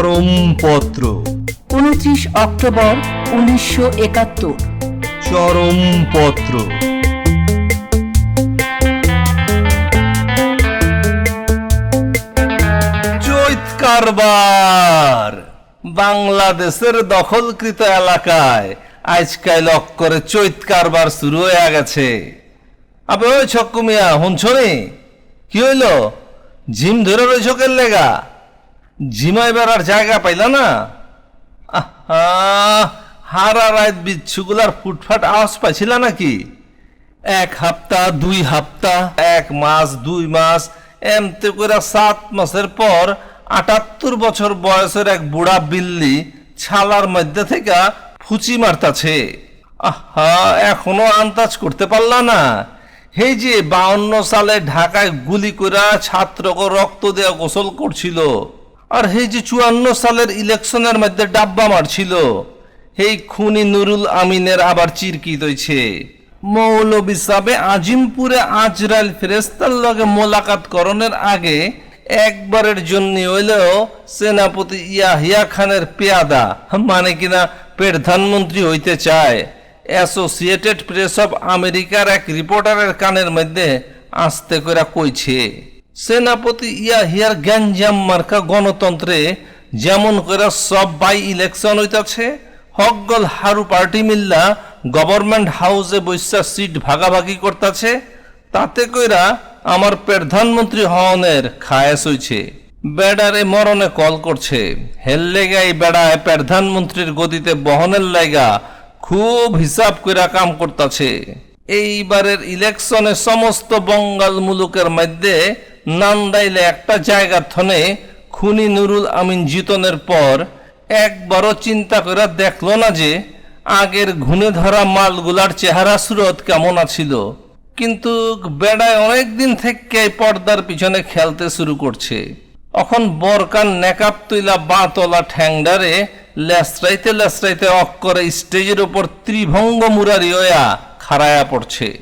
চরমপত্র উনত্রিশ অক্টোবর উনিশশো একাত্তর। চরমপত্র কারবার বাংলাদেশের দখলকৃত এলাকায়। আজকাল অক্করে চৈত কারবার শুরু হয়ে গেছে। আবে ওই ছক্কু মিয়া শুনছনি কি হইল? জিম ধরে রয়েছ কেন লেগা? জিমাই বেড়ার জায়গা পাইলা না। হারা রাত বিচ্ছুগুলার ফুটফাট আওয়াজ পাইছিল নাকি? এক হাপ্তা, দুই হাপ্তা, এক মাস, দুই মাস, এমতে করে সাত মাসের পর আটাত্তর বছর বয়সের এক বুড়া বিল্লি ছালার মধ্যে থেকে ফুচি মারতাছে। আহা, এখনও আন্দাজ করতে পারলা না। এই যে বাউন্ন সালে ঢাকায় গুলি করা ছাত্রকে রক্ত দেওয়া গোসল করছিল। আর এই যে চুয়ান্ন সালের ইলেকশনের মধ্যে ডাব্বা মারছিল এই খুনি নুরুল আমিনের আবার চিরকিত হইছে মৌলবী সাবে আজিমপুরে আজরাইল ফেরেস্তার লগে মোলাকাত করণের আগে একবারের জন্য হইলেও সেনাপতি ইয়াহিয়া খানের পেয়াদা মানে কিনা প্রধানমন্ত্রী হইতে চায়। অ্যাসোসিয়েটেড প্রেস অফ আমেরিকার এক রিপোর্টারের কানের মধ্যে আস্তে করে কইছে। সেনাপতি ইয়া হিয়ার গ্যাঞ্জাম মার্কা গণতন্ত্রে যেমন করে সব বাই ইলেকশন হইতাছে, হকগল হারু পার্টি মিল্লা গভর্নমেন্ট হাউসে বৈশা সিট ভাগাভাগি করতেছে, তাতে কইরা আমার প্রধানমন্ত্রী হওয়ানের খায়াস হইছে। বেড়ারে মরণে কল করছে। হেল লেগাই বেড়ায় প্রধানমন্ত্রীর গদিতে বহনের লাইগা খুব হিসাব কইরা কাম করতাছে। এইবারের ইলেকশনে সমস্ত বঙ্গাল মুলুকের মধ্যে নান্দাইলে একটা জায়গার থনে খুনি নুরুল আমিন জিতনের পর একবারও চিন্তা করে দেখল না যে আগের ঘুণে ধরা মালগুলার চেহারা সুরত কেমন আছিল। কিন্তু বেড়ায় অনেকদিন থেকে পর্দার পিছনে খেলতে শুরু করছে। এখন বরকান নেকাপ তুইলা বা বাতলা ঠ্যাংডারে লেসরাইতে লেসরাইতে অক্করে স্টেজের ওপর ত্রিভঙ্গ মুরারি হইয়া খাড়ায়া পড়ছে।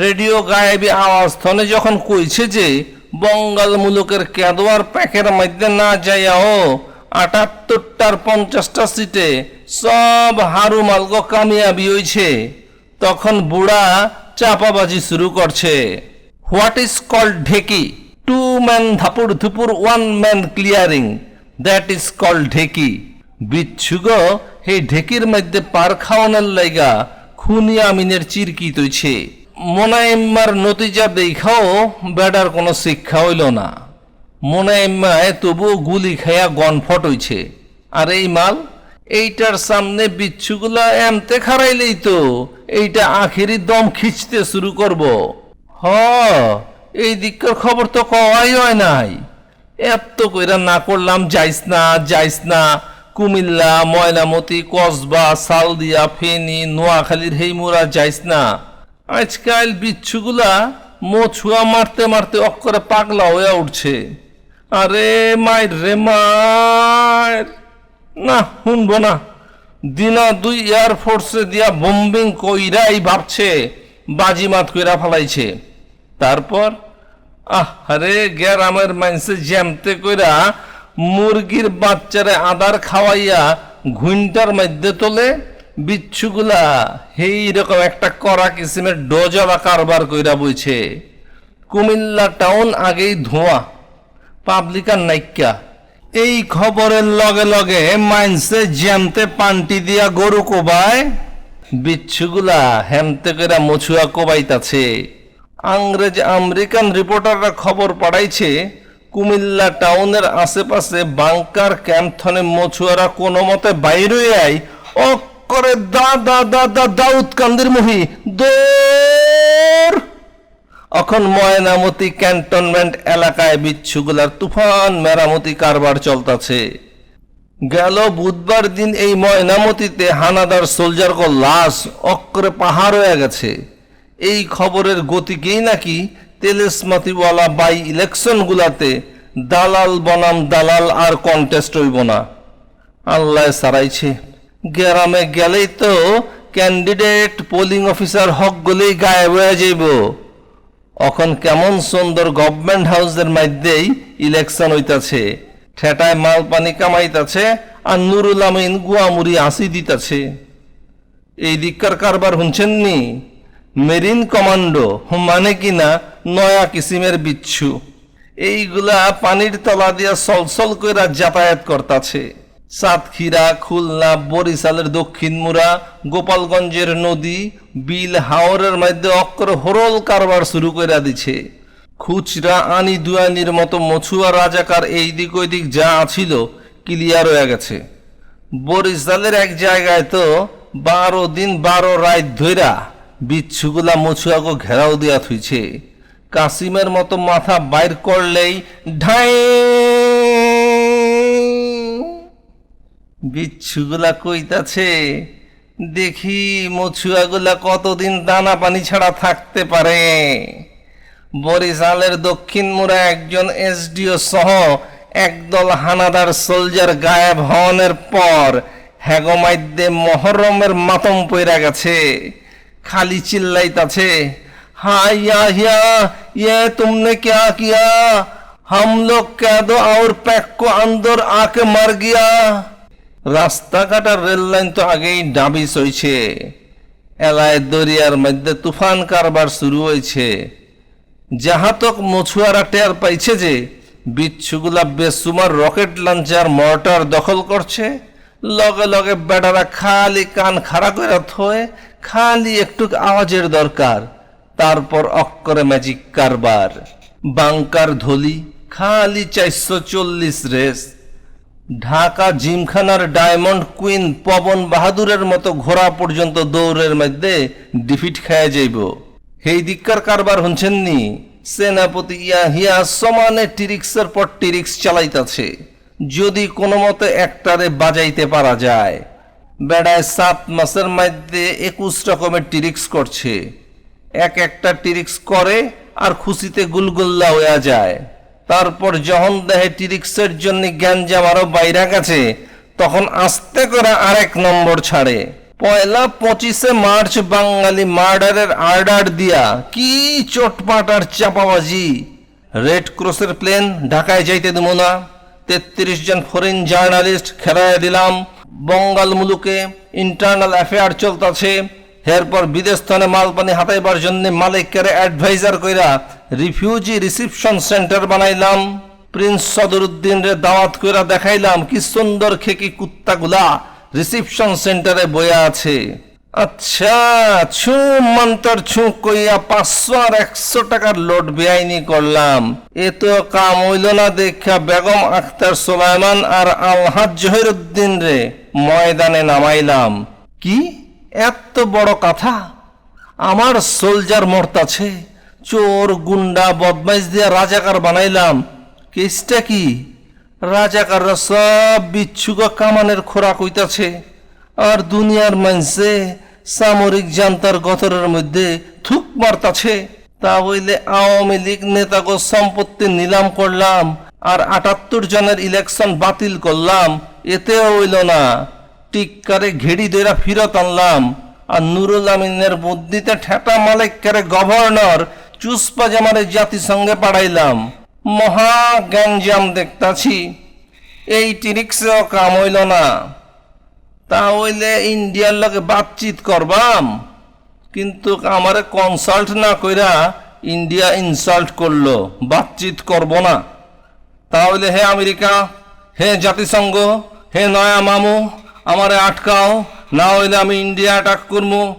রেডিও গায়েবী আওয়াজ থনে যখন কইছে যে বঙ্গাল মুলুকের কেদোয়ার প্যাকের মধ্যে না যাইয়াও আটাত্তরটার পঞ্চাশটা সিটে সব হারু মালগ কামিয়াবি হইছে। তখন বুড়া চাপাবাজি শুরু করছে। What is called dhenki? Two man ধাপুর ধুপুর one man clearing that is called dhenki. বিচ্ছুগ, এই ঢেকির মধ্যে পার খাওয়ানোর লাইগা খুনি আমিনের চিরকি তৈছে মোনাইম্মার নতিজা দেখাও বেডার কোনো শিক্ষা হইল না। মোনাইম্মায় তবুও গুলি খাইয়া গনফট হইছে আর এই মাল, এইটার সামনে বিচ্ছুগুলা এমতে খারাইলেই তো এইটা আখেরি দম খিচতে শুরু করব। হ, এই দিককার খবর তো কওয়াই হয় নাই। এত কইরা না করলাম, যাইস না যাইস না। কুমিল্লা, ময়নামতি, কসবা, সালদিয়া, ফেনী, নোয়াখালীর হেইমুরা যাইস না। আজকাল বিচ্ছুগুলা মছুয়া মারতে মারতে অক্ষরে পাগলা হয়ে উঠছে। আরে মায়ের রে মায়ের না, শুনব না। দিনা দুই এয়ারফোর্সে দিয়া বোম্বিং কইরাই ভাবছে বাজিমাত কইরা ফেলাইছে। তারপর আহ আরে গ্যারামের মানুষে জ্যামতে কইরা মুরগির বাচ্চারে আদার খাওয়াইয়া ঘুইনটার মধ্যে তোলে বিচ্ছুগুলা এই রকম একটা করা কিসিমের ডোজলা কারবার কইরা বইছে। কুমিল্লা টাউন আগেই ধোঁয়া, পাবলিকার নাইকা এই খবরের লগে লগে মাইনসে জ্যামতে পান্টি দিয়া গরু কোবায়, বিচ্ছুগুলা হেমতে করে মছুয়া কোবাইতাছে। আংরেজ আমেরিকান রিপোর্টাররা খবর পাঠাইছে কুমিল্লা টাউনের আশেপাশে বাংকার ক্যাম্পথনে মছুয়ারা কোনো মতে বাইরে ও করে দা দা দা দা, দাউদ কান্দির মুহি। দৌড় এখন ময়নামতি ক্যান্টনমেন্ট এলাকায় বিচ্ছুগুলার তুফান, মেরামতি কারবার চলতেছে। গেল বুধবার দিন এই ময়নামতিতে হানাদার সোলজার কো লাশ অক্করে পাহাড় হয়ে গেছে। এই খবরের গতিকেই নাকি তেলেসমাতিওয়ালা বাই ইলেকশনগুলাতে দালাল বনাম দালাল আর কন্টেস্ট হইব না। আল্লাহ সারাইছে। গ্রামে গেলেই তো ক্যান্ডিডেট পোলিং অফিসার হক গলেই গায়েব হয়ে যাইব। এখন কেমন সুন্দর গভর্নমেন্ট হাউসের মধ্যেই ইলেকশন হইতাছে। ঠেটায় মাল পানি কামাইতাছে আর নুরুল আমিন গুয়ামুরি আসি দিতাছে। এই দিককার কারবার শুনছেন নি? মেরিন কমান্ডো মানে কিনা নয়া কিসিমের বিচ্ছু। এইগুলা পানির তলা দিয়া সলসল কইরা যাতায়াত করতাছে। সাতক্ষীরা খুলনা, বরিশালের দক্ষিণ মুরা, গোপালগঞ্জের নদী, বিল হাওরের মধ্যে অক্ষর হরল কারবার শুরু কইরা দিছে। খুচরা আনি দুয়ানির মতো মছুয়া রাজাকার এই দিক ওই দিক যা ছিল ক্লিয়ার হয়ে গেছে। বরিশালের এক জায়গায় তো বারো দিন বারো রাত ধইরা বিচ্ছুগুলা মছুয়াকে ঘেরাও দিয়া থুইছে। কাসিমের মতো মাথা বাইর করলেই ঢাই বিচ্ছুগুলা কইতাছে, দেখি মছুয়াগুলা কতদিন দানা পানি ছাড়া থাকতে পারে। বরিশালের দক্ষিণ মুড়া একজন এসডিও সহ একদল হানাদার সোলজার গায়েব হওয়ানের পর হ্যাগোমাইদ্যে মহরমের মাতম পইরা গেছে। খালি চিল্লাইতাছে হাইয়া হিয়া ইয়ে তুমনে ক্যা কিয়া? হাম লোক ক্যাদো আউর প্যাক আন্দর আকে মার গিয়া? রাস্তাঘাটার রেল লাইন তো আগেই ডাবি সইছে। এলায় দরিয়ার মধ্যে তুফান কারবার শুরু হয়েছে। যাহাতক মছুয়ারা টের পাইছে যে বিচ্ছুগুলা বেসুমার রকেট লঞ্চার মর্টার দখল করছে। লগে লগে বেটারা খালি কান খাড়া করে থয়ে খালি একটু আওয়াজের দরকার। তারপর অক্করে ম্যাজিক কারবার। বাংকার ধলি, খালি চারশো চল্লিশ রেস। ঢাকা জিমখানার ডায়মন্ড কুইন পবন বাহাদুরের মতো ঘোড়া পর্যন্ত দৌড়ের মধ্যে ডিফিট খায় যাইব। সেই দিককার কারবার নি সেনাপতি ইয়াহিয়া সমানে টিরিক্সের পর টিরিক্স চালাইতাছে। যদি কোনো মতে একটারে বাজাইতে পারা যায়। বেড়ায় সাত মাসের মধ্যে একুশ রকমের টিরিক্স করছে। এক একটা টিরিক্স করে আর খুশিতে গুলগুল্লা হয়ে যায়। তারপর যখন দেহে টিরিক্সের জন্য গ্যাঞ্জাম আরও বাইরা গেছে, তখন আস্তে করে আরেক নম্বর ছাড়ে। পয়লা পঁচিশে মার্চ বাঙালি মার্ডারের আর্ডার দিয়া কি চটপাটার চাপাবাজি। রেড ক্রসের প্লেন ঢাকায় যাইতে দেবো না। তেত্রিশ জন ফরেন জার্নালিস্ট খেলায় দিলাম। বঙ্গাল মুলুকে ইন্টারনাল অ্যাফেয়ার চলতেছে। এরপর বিদেশ স্থানে মালপানি হাতাইবার জন্য মালিককে অ্যাডভাইজার কইরা রিফিউজি রিসিপশন সেন্টার বানাইলাম। প্রিন্স সদরুদ্দিন রে দাওয়াত কইরা দেখাইলাম কি সুন্দর খেকি কুত্তাগুলা রিসিপশন সেন্টারে বইয়া আছে। আচ্ছা ছু মন্তর ছু কইয়া পাঁচশো আর একশো টাকার লোড বেআইনি করলাম। এ তো কাম হইল না দেখা বেগম আখতার সোলাইমান আর আলহাজ জহিরুদ্দিন রে ময়দানে নামাইলাম। কি? এত বড় কথা? আমার সোলজার মরতাছে চোর, গুন্ডা, বদমাইশ দিয়া রাজাকার বানাইলাম। কেসটা কি? রাজাকাররা সব বিচ্ছুক কামানের খোরাক হইতাছে, আর দুনিয়ার মানসে সামরিক জান্তার গতরের মধ্যে থুক মারতাছে। তা হইলে আওয়ামী লীগ নেতাগো সম্পত্তি নিলাম করলাম, আর আটাত্তর জনের ইলেকশন বাতিল করলাম, এতেও হইল না। টিক্কারে ঘেড়ি দইরা ফিরত আনলাম, আর নুরুল আমিনের বুদ্ধিতে ঠেটা মালিককারে গভর্নর চুস পাজামারে জাতিসংঘে পাড়াইলাম। মহা গ্যাঞ্জাম দেখতাছি। এই টিরিক্সেও কাম হইল না। তা হইলে ইন্ডিয়ার লগে বাতচিত করবাম। কিন্তু আমারে কনসাল্ট না কইরা ইন্ডিয়া ইনসাল্ট করল। বাতচিত করব না। তাহলে হে আমেরিকা, হে জাতিসংঘ, হে নয়া মামু, আমারে আটকাও। না হইলে আমি ইন্ডিয়া অ্যাটাক করব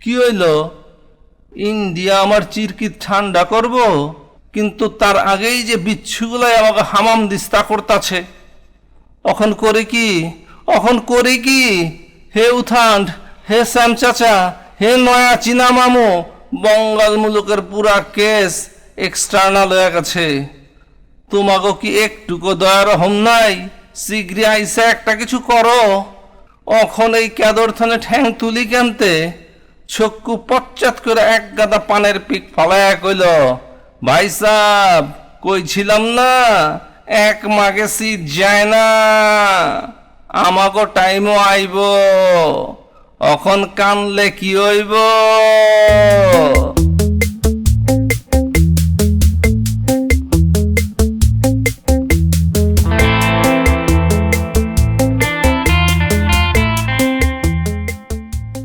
কি হইল? ইন্ডিয়া আমার চিরকিত ঠান্ডা করব, কিন্তু তার আগেই যে বিচ্ছুগুলাই আমাকে হামাম দিস্তা করতাছে। অখন করে কি? অখন করে কি? হে উথান্ড হে শ্যাম চাচা, হে নয়া চীনা মামু, বঙ্গাল মুলুকের পুরা কেস এক্সটার্নাল হয়ে গেছে। তোমাকে কি একটুকু দয়ার হম নাই? শীঘ্রই আইসা একটা কিছু করো। অখন এই ক্যাদর থানে ঠ্যাং তুলি কেনতে চক্ষু পশ্চাৎ করে এক গাদা পানের পিক ফালায়া কইল, ভাই সাহ কইছিলাম না, এক মাগে সিট যায় না আমাকে টাইমও আইব, অখন কানলে কি হইব?